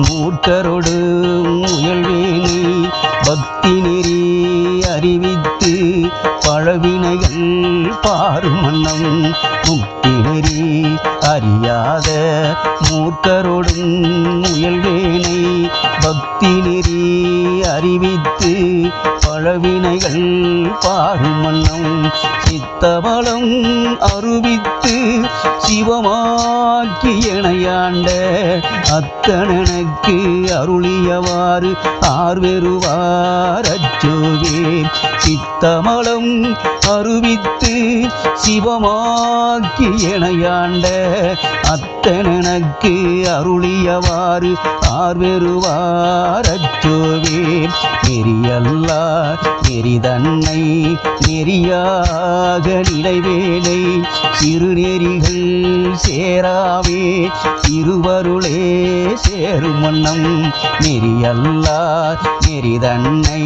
மூர்க்கரோடு முயல்வேலி பக்தி நெறி அறிவித்து பழவினைகள் பாருமன்னம் முக்தி நெறி அறியாத மூர்க்கரோடும் முயல் பழவினைகள் பாரும் மன்னம் சித்தபலம் அருவித்து சிவமாக்கி எனையாண்ட அத்தனனுக்கு அருளியவாறு ஆர்வெருவார் அச்சோவே. சித்தமலம் அருவித்து சிவமாக்கி அத்த அத்தனனுக்கு அருளியவாறு ஆர்வெருவார் நெறியல்லா நெறிதன்னை நெறியாக நிலைவேலை சிறுநெறிகள் சேராவே. இருவருளே சேரும் வண்ணம் நெறியல்லா நெறிதன்னை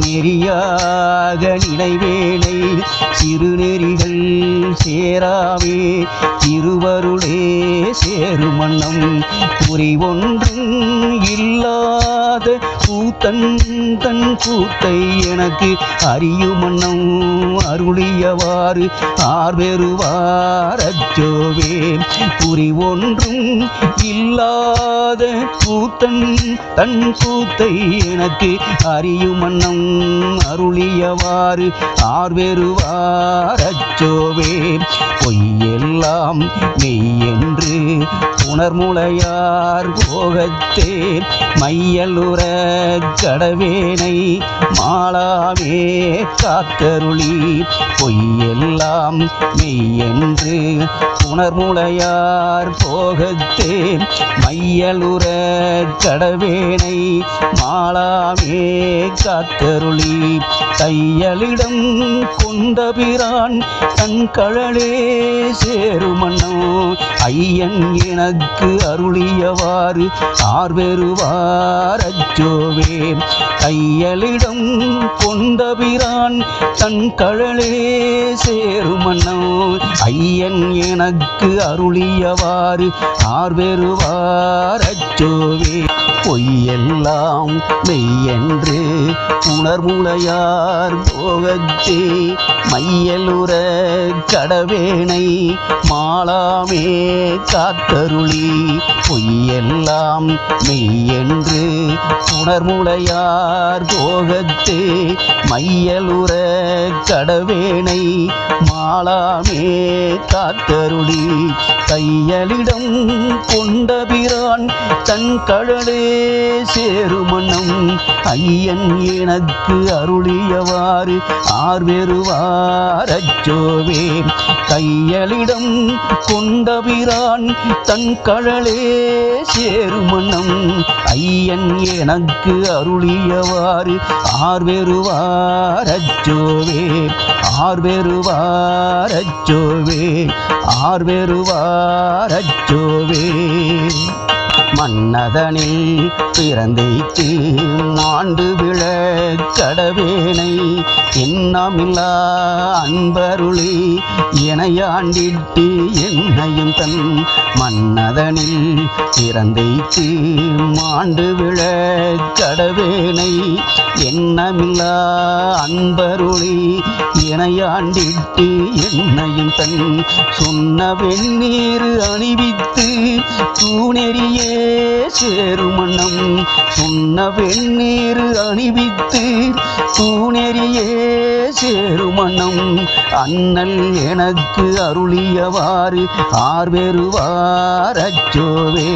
நெறியாக நிலைவேலை சிறுநெறிகள் சேராவே. இருவருளே சேரும் மன்னம் குறி ஒன்றும் இல்லாத பூத்தன் தன் பூத்தை எனக்கு அறியும் மன்னம் அருளியவாறு ஆர்வெருவார் அச்சோவே. குறி ஒன்றும் இல்லாத பூத்தன் தன் பூத்தை எனக்கு அறியும் மன்னம் அருளியவாறு ஆர்வெருவார் அச்சோவே. பொய்யெல்லாம் என்று புனர்முளையார் போகத்தே மையலுற கடவேனை மாளாமே காத்தருளி பொய்யெல்லாம் மெய்யென்று புனர்முளையார் போகத்தே மையலுற கடவேனை மாளாமே காத்தருளி தையலிடம் கொண்ட பிரான் தன் கழலே சேருமன்னோ ஐயன் எனக்கு அருளியவாறு சார்பெறுவார் அச்சோவே கையலிடம் கொண்ட பிரான் தன் கழலே சேருமன்னோ. ஐயன் எனக்கு அருளியவாறு சார்பெறுவார் அச்சோவே பொய்யெல்லாம் மெய்யென்று உணர்முளையார் போகத்தே. மையலுற கடவேனை மாளாமே காத்தருளி. பொய்யெல்லாம் மெய்யென்று உணர்முளையார் போகத்தே. மையலுற கடவேனை மாளாமே காத்தருளி. கையலிடம் கொண்ட பிரான் தன் கழலே சேருமண்ணம் ஐயன் எனக்கு அருளியவாறு ஆர்வெருவார் அச்சோவே. கையலிடம் கொண்டபிரான் தன் கழலே சேருமண்ணம் ஐயன் எனக்கு அருளியவாறு ஆர்வெருவார் அச்சோவே. ஆர்வெருவார் அச்சோவே. ஆர்வெருவார் அச்சோவே. மன்னதனில் பிறந்தைக்கு ஆண்டு விழ கடவேனை எண்ணமில்லா அன்பருளி இணையாண்டிட்டு என்னையும் தன் மன்னதனில் பிறந்தைக்கு ஆண்டு விழ கடவேனை எண்ணமில்லா அன்பருளி இணையாண்டிட்டு என்னையும் தன் சொன்ன வெந்நீர் அணிவித்து தூணெறியே சேருமணம் சொன்ன வெந்நீர் அணிவித்து தூணெறியே சேருமணம் அண்ணல் எனக்கு அருளியவாறு ஆர்வெறுவார் அச்சோவே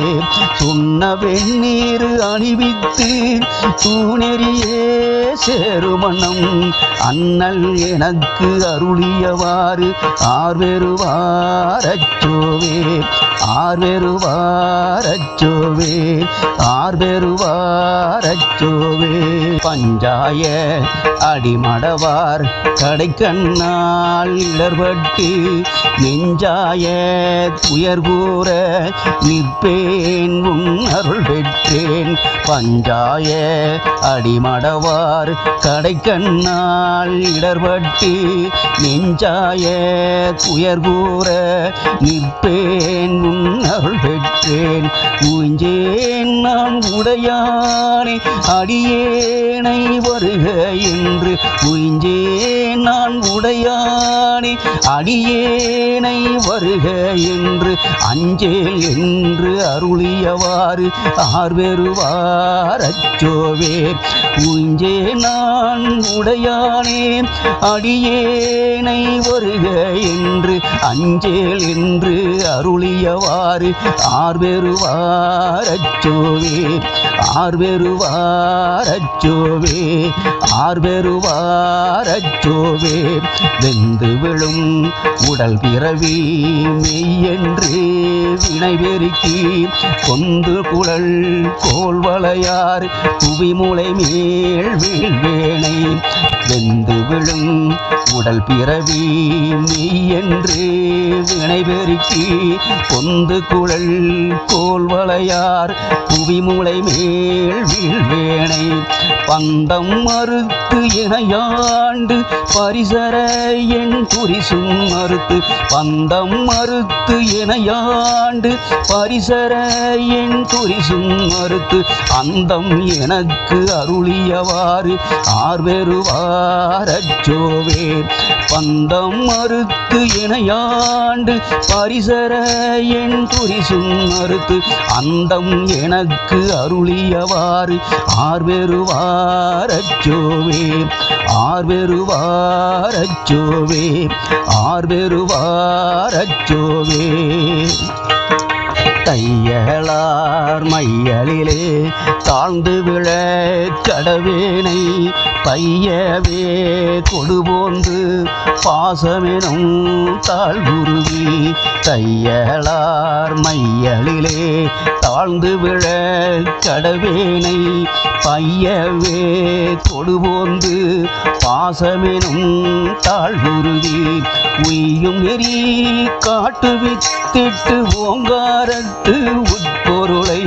சொன்ன வெந்நீர் அணிவித்து தூணெறியே சேருமணம் அண்ணல் எனக்கு அருளியவாறு ஆர்வெறுவார் அச்சோவே ஆர்வெறுவார் அச்சோ அச்சோவே ஆர்வெருவார் அச்சோவே. பஞ்சாய அடிமடவார் இடர்படுவார் கடைக்கண்ணால் இடர்பட்டு நெஞ்சாய துயர் கூற நிற்பேன் உன் அருள் பெற்றேன். பஞ்சாய அடிமடவார் கடைக்கண்ணால் இடர்பட்டு நெஞ்சாய துயர் கூற நிற்பேன் உன் அருள் பெற்றேன். ஊஞ்சேன் நான் உடையானே அடியேனை வருக என்று. உயிஞ்சேன் நான் உடையான் அடியேனை வருக என்று அஞ்சேல் என்று அருளியவாறு ஆர்வெருவார் அச்சோவே உஞ்சே நான் உடையானே அடியேனை வருக என்று அஞ்சேல் என்று அருளியவாறு ஆர்வெருவார் அச்சோவே ஆர்வெருவார் அச்சோவே ஆர்வெருவார் அச்சோவே வெந்து விழ விழும் உடல் பிறவி மெய்யென்று வினை பெருக்கி கொந்து குழல் கோல்வளையார் புவிமுலை மேல் வீழ்வேனை வெந்து விழும் உடல் பிறவி மெய்யென்று வினை பெருக்கி கொந்து குழல் கோல்வளையார் புவிமுலை மேல் வீழ்வேனை பந்தம் மறுத்து இணையாண்டு பரிசர என் குறி பரிசும் மறுத்து பந்தம் மறுத்து எனையாண்டு பரிசர என் துரிசும் மறுத்து அந்தம் எனக்கு அருளியவாறு ஆர்வெருவாரச்சோவே பந்தம் மறுத்து இணையாண்டு பரிசர என் துரிசும் மறுத்து அந்தம் எனக்கு அருளியவாறு ஆர்வெருவாரச்சோவே ஆர்வெருவாரச்சோவே ஆர்வெருவாரச்சோவே தையலார் மையலிலே தாழ்ந்து விழ கடவேனை பையவே. கொடுபோந்து பாசமெனும் தாழ்குருவி தையலார் மையலிலே தாழ்ந்து விழ கடவேனை பையவே. கொடுபோந்து பாசமெனும் தாழ்குருவி உய்யும் நெறி காட்டு வித்திட்டு ஓங்காரத்து உட்பொருளை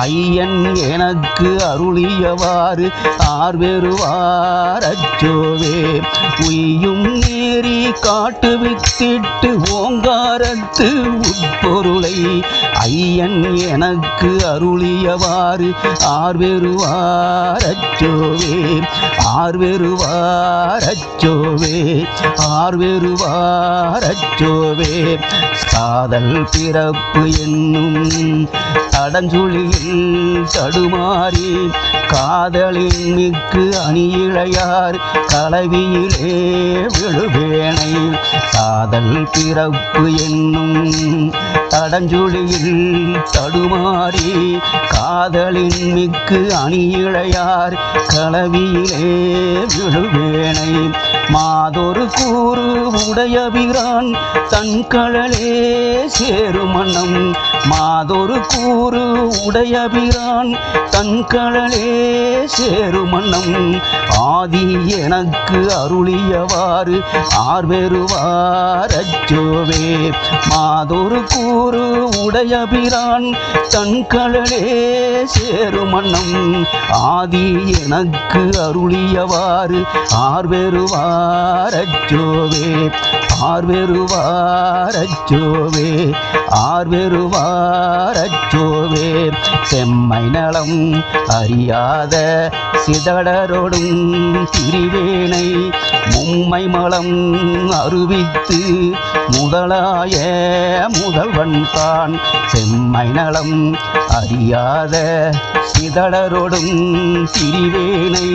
ஐயன் எனக்கு அருளியவாறு ஆர்வெருவார் அச்சோவே. உய்யும் நேரி காட்டு வித்திட்டு ஓங்காரத்து உட்பொருளை. ஐயன் எனக்கு அருளியவாறு ஆர்வெருவார் அச்சோவே. ஆர்வெருவார் அச்சோவே. ஆர்வெருவார் அச்சோவே. காதல் பிறப்பு என்னும் தடஞ்சுழியில் தடுமாறி காதலின் மிக்கு அணியிழையார் கலவியிலே விழுவேனை காதல் பிறப்பு என்னும் தடஞ்சுழியில் தடுமாறி காதலின் மிக்கு அணியிழையார் கலவியிலே விழுவேனை. மாதொரு கூறு உடையபிரான் தன் கழலே சேருமணம் மாதொரு கூறு உடையபிரான் தன் கழலே சேருமண்ணம் ஆதி எனக்கு அருளியவாறு ஆர்வேறு அச்சோவே மாதொரு கூறு உடையபிரான் தன் கழலே சேருமன்னம் ஆதி எனக்கு அருளியவாறு. ஆர்வெருவார் அச்சோவே ஆர்வெருவார் செம்மை நலம் அறியாத சிதடரோடும் திரிவேனை மும்மை மலம் அருவித்து முதலாய முதல்வன் தான். செம்மை நலம் அறியாத சிதழரோடும் திரிவேனை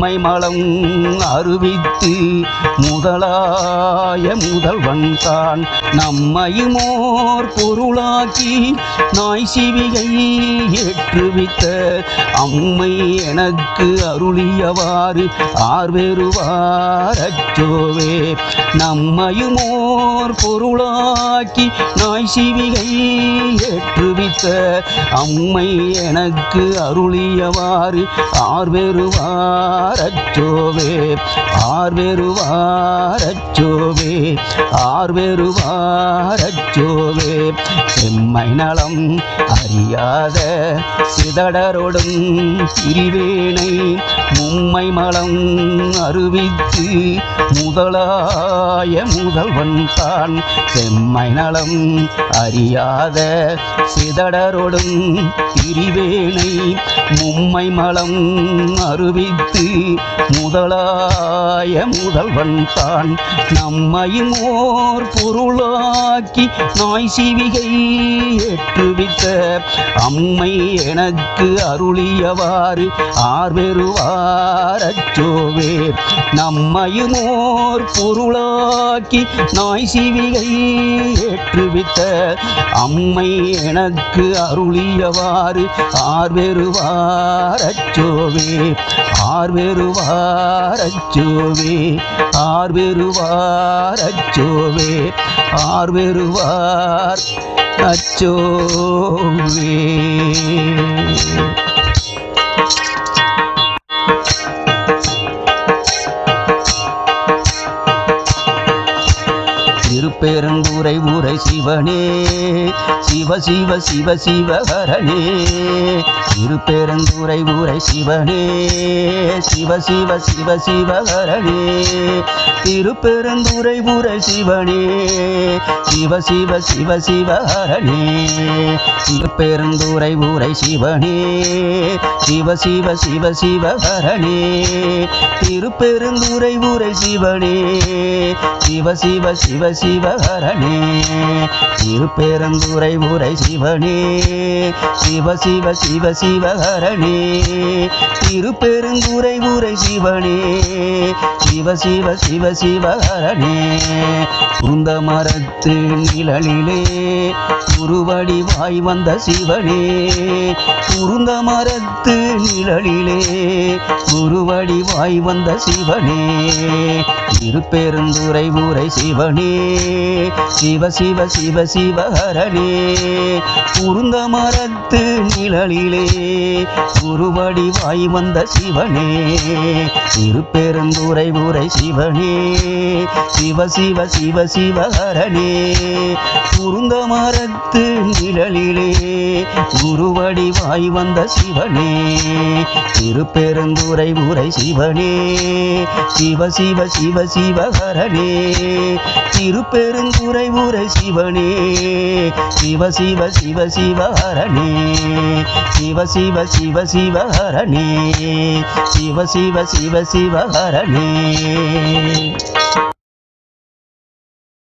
மும்மை மலம் அருவித்து முதலாய முதல்வன் தான். நம்மையுமோர் பொருளாக்கி நாய் சிவிகை ஏற்றுவித்த அம்மை எனக்கு அருளியவாறு ஆர்வெறுவார் அச்சோவே நம்மையுமோர் பொருளாக்கி நாய் சிவிகை ஏற்றுவித்த அம்மை எனக்கு அருளியவாறு. ஆர்வெருவாரச்சோவே ஆர்வெருவாரச்சோவே ஆர்வெருவாரச்சோவே செம்மை நலம் அறியாத சிதடரோடும் பிரிவேனை மும்மை மலம் அறிவித்து முதலாய முதல்வன் தான். செம்மை நலம் அறியாத சிதடரொடும் திரிவேணை மும்மை மலம் அறிவித்து முதலாய முதல்வன் தான். நம்மையும் ஓர் பொருளாக்கி நாய் சிவிகை ஏற்றுவித்த அம்மை எனக்கு அருளியவாறு ஆர்வெருவார் அச்சோவே நம்மையும் ஓர் பொருளாக்கி நாய் சிவிகை ஏற்றுவித்த அம்மை எனக்கு அருளியவாறு ஆர்வெருவாரச்சோவே ஆர்வெருவாரச்சோவே ஆர்வெருவாரச்சோவே ஆர்வெருவார் அச்சோவே பெருந்துரை உரை சிவனே சிவ சிவ சிவ சிவகரனே திருப்பெருந்துரை உரை சிவனே சிவ சிவ சிவ சிவகரனே திருப்பெருந்துரை உரை சிவனே சிவ சிவ சிவ சிவஹரணே திருப்பெருந்துரை உரை சிவனே சிவ சிவ சிவ சிவஹரணே திருப்பெருந்துரை உரை சிவனே சிவ சிவ சிவ சிவ சிவஹரணே திருப்பெருந்துரை உரை சிவனே. சிவ சிவ சிவ சிவஹரணே திருப்பெருந்துரை உரை சிவனே. சிவ சிவ சிவ சிவஹரணே குந்த மரத்து நிழலிலே குருவடி வாய் வந்த சிவனே. குருந்த மரத்து நிழலிலே குருவடி வாய் வந்த சிவனே. திருப்பெருந்துரை ஊரை சிவனே. சிவ சிவ சிவ சிவ ஹரணே குருந்த மரத்து நிழலிலே குருவடி வாய் வந்த சிவனே திருப்பெருந்துரை உரை சிவனே சிவ சிவ சிவ சிவ ஹரணே குருந்த மரத்து நிழலிலே குருவடி வாய் வந்த சிவனே திருப்பெருந்துரை உரை சிவனே சிவ சிவ சிவ சிவ ஹரணே திருப்பெரு பெருங்குறை ஊரை சிவனே. சிவ சிவ சிவ சிவஹரணே சிவ சிவ சிவ சிவஹரணே சிவ சிவ சிவ சிவஹரணே